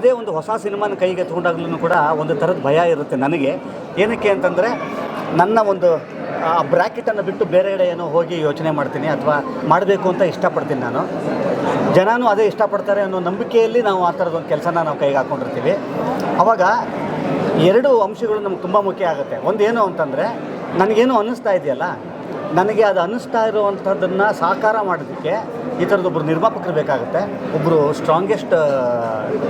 ಯಾವುದೇ ಒಂದು ಹೊಸ ಸಿನಿಮಾನ ಕೈಗೆ ತೊಗೊಂಡಾಗ್ಲೂ ಕೂಡ ಒಂದು ಥರದ ಭಯ ಇರುತ್ತೆ ನನಗೆ. ಏನಕ್ಕೆ ಅಂತಂದರೆ ನನ್ನ ಒಂದು, ಆ ಬ್ರ್ಯಾಕೆಟನ್ನು ಬಿಟ್ಟು ಬೇರೆ ಕಡೆ ಏನೋ ಹೋಗಿ ಯೋಚನೆ ಮಾಡ್ತೀನಿ ಅಥವಾ ಮಾಡಬೇಕು ಅಂತ ಇಷ್ಟಪಡ್ತೀನಿ ನಾನು. ಜನನೂ ಅದೇ ಇಷ್ಟಪಡ್ತಾರೆ ಅನ್ನೋ ನಂಬಿಕೆಯಲ್ಲಿ ನಾವು ಆ ಥರದೊಂದು ಕೆಲಸನ ನಾವು ಕೈಗೆ ಹಾಕ್ಕೊಂಡಿರ್ತೀವಿ ಆವಾಗ ಎರಡು ಅಂಶಗಳು ನಮ್ಗೆ ತುಂಬ ಮುಖ್ಯ ಆಗುತ್ತೆ. ಒಂದೇನು ಅಂತಂದರೆ, ನನಗೇನು ಅನ್ನಿಸ್ತಾ ಇದೆಯಲ್ಲ? ನನಗೆ ಅದು ಅನ್ನಿಸ್ತಾ ಇರುವಂಥದ್ದನ್ನು ಸಾಕಾರ ಮಾಡೋದಕ್ಕೆ ಈ ಥರದೊಬ್ಬರು ನಿರ್ಮಾಪಕರು ಬೇಕಾಗುತ್ತೆ ಒಬ್ಬರು ಸ್ಟ್ರಾಂಗೆಸ್ಟ್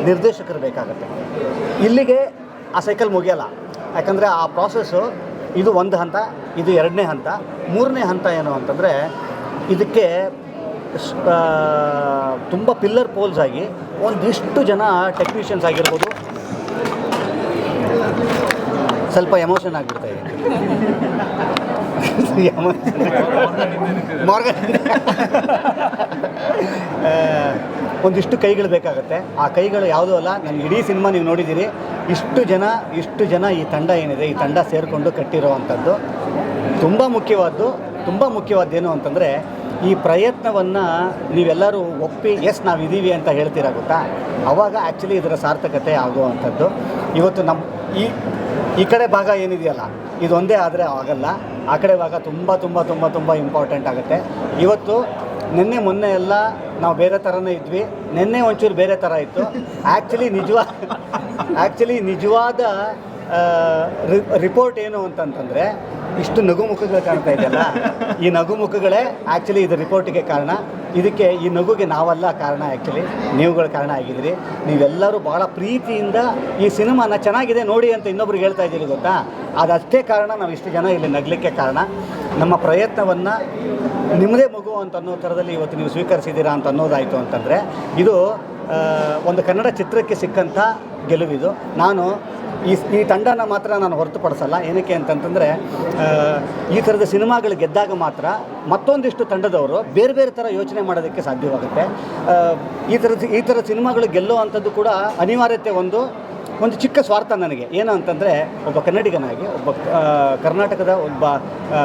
ನಿರ್ದೇಶಕರು ಬೇಕಾಗುತ್ತೆ. ಇಲ್ಲಿಗೆ ಆ ಸೈಕಲ್ ಮುಗಿಯಲ್ಲ. ಯಾಕಂದರೆ ಆ ಪ್ರಾಸೆಸ್ಸು ಇದು ಒಂದು ಹಂತ, ಇದು ಎರಡನೇ ಹಂತ. ಮೂರನೇ ಹಂತ ಏನು ಅಂತಂದರೆ, ಇದಕ್ಕೆ ತುಂಬ ಪಿಲ್ಲರ್ ಪೋಲ್ಸ್ ಆಗಿ ಒಂದಿಷ್ಟು ಜನ ಟೆಕ್ನಿಷಿಯನ್ಸ್ ಆಗಿರ್ಬೋದು. ಸ್ವಲ್ಪ ಎಮೋಷನ್ ಆಗಿಬಿಡ್ತಾ ಒಂದಿಷ್ಟು ಕೈಗಳು ಬೇಕಾಗುತ್ತೆ. ಆ ಕೈಗಳು ಯಾವುದೂ ಅಲ್ಲ ನಾನು ಇಡೀ ಸಿನಿಮಾ ನೀವು ನೋಡಿದ್ದೀರಿ. ಇಷ್ಟು ಜನ ಇಷ್ಟು ಜನ ಈ ತಂಡ ಏನಿದೆ, ಈ ತಂಡ ಸೇರಿಕೊಂಡು ಕಟ್ಟಿರುವಂಥದ್ದು. ತುಂಬ ಮುಖ್ಯವಾದ್ದು, ತುಂಬ ಮುಖ್ಯವಾದ್ದೇನು ಅಂತಂದರೆ, ಈ ಪ್ರಯತ್ನವನ್ನು ನೀವೆಲ್ಲರೂ ಒಪ್ಪಿ ಎಸ್ ನಾವು ಇದ್ದೀವಿ ಅಂತ ಹೇಳ್ತೀರ ಗೊತ್ತಾ? ಆವಾಗ ಆ್ಯಕ್ಚುಲಿ ಇದರ ಸಾರ್ಥಕತೆ ಆಗುವಂಥದ್ದು. ಇವತ್ತು ನಮ್ಮ ಈ ಈ ಕಡೆ ಭಾಗ ಏನಿದೆಯಲ್ಲ, ಇದೊಂದೇ ಆದರೆ ಆಗಲ್ಲ. ಆ ಕಡೆ ಇವಾಗ ತುಂಬ ತುಂಬ ತುಂಬ ತುಂಬ ಇಂಪಾರ್ಟೆಂಟ್ ಆಗುತ್ತೆ. ಇವತ್ತು ನಿನ್ನೆ, ಮೊನ್ನೆ ಎಲ್ಲ ನಾವು ಬೇರೆ ಥರನೇ ಇದ್ವಿ. ನಿನ್ನೆ ಒಂಚೂರು ಬೇರೆ ಥರ ಇತ್ತು. ಆ್ಯಕ್ಚುಲಿ ನಿಜವಾ ಆ್ಯಕ್ಚುಲಿ ನಿಜವಾದ ರಿಪೋರ್ಟ್ ಏನು ಅಂತಂತಂದರೆ, ಇಷ್ಟು ನಗುಮುಖಗಳು ಕಾಣ್ತಾ ಇದೆಯಲ್ಲ? ಈ ನಗುಮುಖಗಳೇ ಆ್ಯಕ್ಚುಲಿ ಇದು ರಿಪೋರ್ಟಿಗೆ ಕಾರಣ. ಇದಕ್ಕೆ ಈ ನಗುಗೆ ನಾವೆಲ್ಲ ಕಾರಣ ಆ್ಯಕ್ಚುಲಿ ನೀವುಗಳ ಕಾರಣ ಆಗಿದ್ದೀರಿ. ನೀವೆಲ್ಲರೂ ಭಾಳ ಪ್ರೀತಿಯಿಂದ ಈ ಸಿನಿಮಾನ ಚೆನ್ನಾಗಿದೆ ನೋಡಿ ಅಂತ ಇನ್ನೊಬ್ರಿಗೆ ಹೇಳ್ತಾ ಇದ್ದೀರಿ ಗೊತ್ತಾ? ಅದಷ್ಟೇ ಕಾರಣ, ನಾವು ಇಷ್ಟು ಜನ ಇಲ್ಲಿ ನಗಲಿಕ್ಕೆ ಕಾರಣ. ನಮ್ಮ ಪ್ರಯತ್ನವನ್ನು ನಿಮ್ಮದೇ ಮಗು ಅಂತ ಅನ್ನೋ ಥರದಲ್ಲಿ ಇವತ್ತು ನೀವು ಸ್ವೀಕರಿಸಿದ್ದೀರಾ ಅಂತ ಅನ್ನೋದಾಯಿತು ಅಂತಂದರೆ, ಇದು ಒಂದು ಕನ್ನಡ ಚಿತ್ರಕ್ಕೆ ಸಿಕ್ಕಂಥ ಗೆಲುವಿದು. ನಾನು ಈ ಈ ತಂಡನ ಮಾತ್ರ ನಾನು ಹೊರತುಪಡಿಸಲ್ಲ. ಏನಕ್ಕೆ ಅಂತಂತಂದರೆ ಈ ಥರದ ಸಿನಿಮಾಗಳು ಗೆದ್ದಾಗ ಮಾತ್ರ ಮತ್ತೊಂದಿಷ್ಟು ತಂಡದವರು ಬೇರೆ ಬೇರೆ ಥರ ಯೋಚನೆ ಮಾಡೋದಕ್ಕೆ ಸಾಧ್ಯವಾಗುತ್ತೆ. ಈ ಥರದ ಈ ಥರ ಸಿನಿಮಾಗಳು ಗೆಲ್ಲೋ ಅಂಥದ್ದು ಕೂಡ ಅನಿವಾರ್ಯತೆ ಒಂದು. ಒಂದು ಚಿಕ್ಕ ಸ್ವಾರ್ಥ ನನಗೆ. ಏನು ಅಂತಂದರೆ, ಒಬ್ಬ ಕನ್ನಡಿಗನಾಗಿ, ಒಬ್ಬ ಕರ್ನಾಟಕದ ಒಬ್ಬ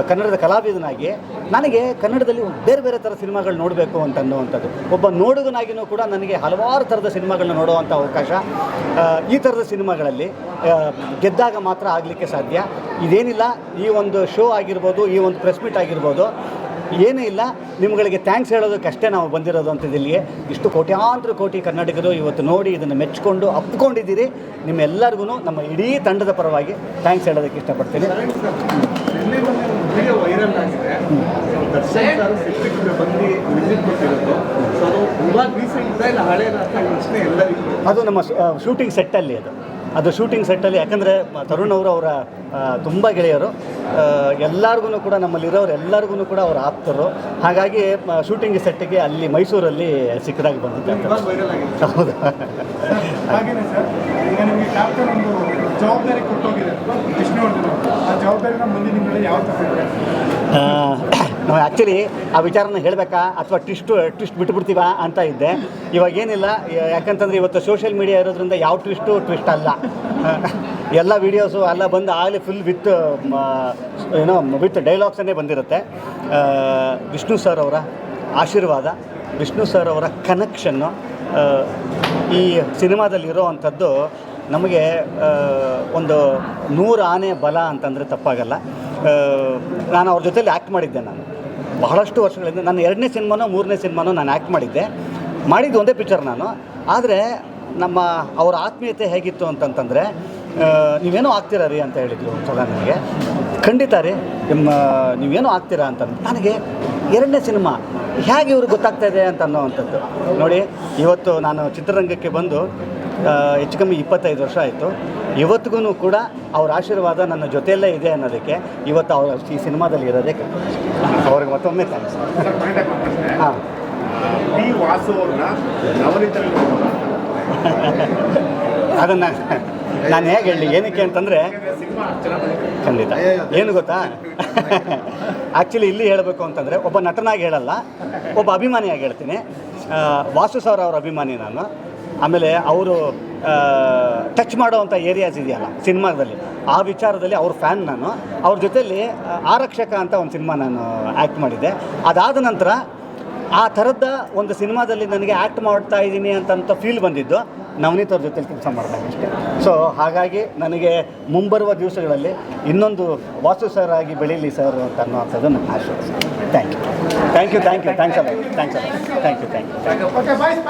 ಕನ್ನಡದ ಕಲಾವಿದನಾಗಿ ನನಗೆ ಕನ್ನಡದಲ್ಲಿ ಬೇರೆ ಬೇರೆ ಥರ ಸಿನಿಮಾಗಳು ನೋಡಬೇಕು ಅಂತ ಅನ್ನುವಂಥದ್ದು ಒಬ್ಬ ನೋಡುಗನಾಗಿಯೂ ಕೂಡ ನನಗೆ ಹಲವಾರು ಥರದ ಸಿನಿಮಾಗಳನ್ನ ನೋಡುವಂಥ ಅವಕಾಶ ಈ ಥರದ ಸಿನಿಮಾಗಳಲ್ಲಿ ಗೆದ್ದಾಗ ಮಾತ್ರ ಆಗಲಿಕ್ಕೆ ಸಾಧ್ಯ. ಇದೇನಿಲ್ಲ, ಈ ಒಂದು ಶೋ ಆಗಿರ್ಬೋದು, ಈ ಒಂದು ಪ್ರೆಸ್ ಮೀಟ್ ಆಗಿರ್ಬೋದು ಏನೂ ಇಲ್ಲ ನಿಮ್ಗಳಿಗೆ ಥ್ಯಾಂಕ್ಸ್ ಹೇಳೋದಕ್ಕಷ್ಟೇ ನಾವು ಬಂದಿರೋದು ಅಂತದಿಲ್ಲಿಯೇ ಇಷ್ಟು ಕೋಟ್ಯಾಂತರ ಕೋಟಿ ಕನ್ನಡಿಗರು ಇವತ್ತು ನೋಡಿ ಇದನ್ನು ಮೆಚ್ಕೊಂಡು ಅಪ್ಕೊಂಡಿದ್ದೀರಿ. ನಿಮ್ಮೆಲ್ಲರಿಗೂ ನಮ್ಮ ಇಡೀ ತಂಡದ ಪರವಾಗಿ ಥ್ಯಾಂಕ್ಸ್ ಹೇಳೋದಕ್ಕೆ ಇಷ್ಟಪಡ್ತೀನಿ. ಅದು ನಮ್ಮ ಶೂಟಿಂಗ್ ಸೆಟ್ಟಲ್ಲಿ ಅದು. ಅದು ಶೂಟಿಂಗ್ ಸೆಟ್ಟಲ್ಲಿ ಯಾಕಂದರೆ ತರುಣ್ ಅವರು ಅವರ ತುಂಬ ಗೆಳೆಯರು. ಎಲ್ಲರಿಗೂ ಕೂಡ ನಮ್ಮಲ್ಲಿರೋರು ಎಲ್ಲರಿಗೂ ಕೂಡ ಅವರು ಆಪ್ತರು. ಹಾಗಾಗಿ ಶೂಟಿಂಗ್ ಸೆಟ್ಟಿಗೆ ಅಲ್ಲಿ ಮೈಸೂರಲ್ಲಿ ಸಿಕ್ಕದಾಗಿ ಬಂದಿದ್ದೆ ಹೌದಾ. ಜವಾಬ್ದಾರಿ ನಾವು ಆ್ಯಕ್ಚುಲಿ ಆ ವಿಚಾರನ ಹೇಳಬೇಕಾ ಅಥವಾ ಟ್ವಿಸ್ಟ್ ಟ್ವಿಸ್ಟ್ ಬಿಟ್ಬಿಡ್ತೀವಾ ಅಂತ ಇದ್ದೆ. ಇವಾಗ ಏನಿಲ್ಲ, ಯಾಕಂತಂದ್ರೆ ಇವತ್ತು ಸೋಷಿಯಲ್ ಮೀಡಿಯಾ ಇರೋದ್ರಿಂದ ಯಾವ ಟ್ವಿಸ್ಟು ಟ್ವಿಸ್ಟ್ ಅಲ್ಲ. ಎಲ್ಲ ವೀಡಿಯೋಸು ಎಲ್ಲ ಬಂದು ಆಗಲೇ ಫುಲ್ ವಿತ್ ಏನೋ ವಿತ್ ಡೈಲಾಗ್ಸನ್ನೇ ಬಂದಿರುತ್ತೆ. ವಿಷ್ಣು ಸರ್ ಅವರ ಆಶೀರ್ವಾದ, ವಿಷ್ಣು ಸರ್ ಅವರ ಕನೆಕ್ಷನ್ನು ಈ ಸಿನಿಮಾದಲ್ಲಿ ಇರೋವಂಥದ್ದು ನಮಗೆ ಒಂದು ನೂರು ಆನೆ ಬಲ ಅಂತಂದರೆ ತಪ್ಪಾಗಲ್ಲ. ನಾನು ಅವ್ರ ಜೊತೆಲಿ ಆ್ಯಕ್ಟ್ ಮಾಡಿದ್ದೆ ನಾನು. ಬಹಳಷ್ಟು ವರ್ಷಗಳಿಂದ ನನ್ನ ಎರಡನೇ ಸಿನಿಮಾನೋ ಮೂರನೇ ಸಿನಿಮಾನೋ ನಾನು ಆ್ಯಕ್ಟ್ ಮಾಡಿದ್ದೆ. ಮಾಡಿದ್ದು ಒಂದೇ ಪಿಕ್ಚರ್ ನಾನು. ಆದರೆ ನಮ್ಮ ಅವರ ಆತ್ಮೀಯತೆ ಹೇಗಿತ್ತು ಅಂತಂತಂದರೆ ನೀವೇನೋ ಆಗ್ತೀರಾ ರೀ ಅಂತ ಹೇಳಿದ್ರು ಸಲ ನನಗೆ. ಖಂಡಿತ ರೀ, ನಿಮ್ಮ, ನೀವೇನೋ ಆಗ್ತೀರಾ ಅಂತ. ನನಗೆ ಎರಡನೇ ಸಿನಿಮಾ ಹೇಗೆ ಇವ್ರಿಗೆ ಗೊತ್ತಾಗ್ತಾ ಇದೆ ಅಂತ ಅನ್ನೋವಂಥದ್ದು. ನೋಡಿ ಇವತ್ತು ನಾನು ಚಿತ್ರರಂಗಕ್ಕೆ ಬಂದು ಹೆಚ್ಚು ಕಮ್ಮಿ ಇಪ್ಪತ್ತೈದು ವರ್ಷ ಆಯಿತು. ಇವತ್ತಿಗೂ ಕೂಡ ಅವ್ರ ಆಶೀರ್ವಾದ ನನ್ನ ಜೊತೆಯಲ್ಲೇ ಇದೆ ಅನ್ನೋದಕ್ಕೆ ಇವತ್ತು ಅವ್ರ ಈ ಸಿನಿಮಾದಲ್ಲಿ ಇರೋದೇ ಅವ್ರಿಗೆ ಮತ್ತೊಮ್ಮೆ ಥ್ಯಾಂಕ್ಸ್ ಹಾಂ. ಅದನ್ನು ನಾನು ಹೇಗೆ ಹೇಳಿ, ಏನಕ್ಕೆ ಅಂತಂದರೆ ಖಂಡಿತ. ಏನು ಗೊತ್ತಾ? ಆ್ಯಕ್ಚುಲಿ ಇಲ್ಲಿ ಹೇಳಬೇಕು ಅಂತಂದರೆ, ಒಬ್ಬ ನಟನಾಗಿ ಹೇಳಲ್ಲ, ಒಬ್ಬ ಅಭಿಮಾನಿಯಾಗಿ ಹೇಳ್ತೀನಿ. ವಾಸು ಸರ್ ಅವ್ರ ಅಭಿಮಾನಿ ನಾನು. ಆಮೇಲೆ ಅವರು ಟಚ್ ಮಾಡೋವಂಥ ಏರಿಯಾಸ್ ಇದೆಯಲ್ಲ, ಸಿನಿಮಾದಲ್ಲಿ. ಆ ವಿಚಾರದಲ್ಲಿ ಅವ್ರ ಫ್ಯಾನ್ ನಾನು. ಅವ್ರ ಜೊತೆಯಲ್ಲಿ ಆರಕ್ಷಕ ಅಂತ ಒಂದು ಸಿನಿಮಾ ನಾನು ಆ್ಯಕ್ಟ್ ಮಾಡಿದ್ದೆ. ಅದಾದ ನಂತರ, ಆ ಥರದ ಒಂದು ಸಿನಿಮಾದಲ್ಲಿ ನನಗೆ ಆ್ಯಕ್ಟ್ ಮಾಡ್ತಾ ಇದ್ದೀನಿ ಅಂತಂತ ಫೀಲ್ ಬಂದಿದ್ದು. ನವನೀತ್ ಜೊತೆ ಕೆಲಸ ಮಾಡಿದಾಗ ಅಷ್ಟೇ. ಸೊ ಹಾಗಾಗಿ ನನಗೆ ಮುಂಬರುವ ದಿವಸಗಳಲ್ಲಿ ಇನ್ನೊಂದು ವಾಸು ಸರ್ ಆಗಿ ಬೆಳೀಲಿ ಸರ್ ಅಂತ ಅನ್ನುವಂಥದ್ದು ನನ್ನ ಆಶಯ. Thank you thank you thank you thanks ಅಲ್ಲ ಥ್ಯಾಂಕ್ಸ್ ಅಲ್ಲ ಥ್ಯಾಂಕ್ ಯು ಥ್ಯಾಂಕ್ ಯು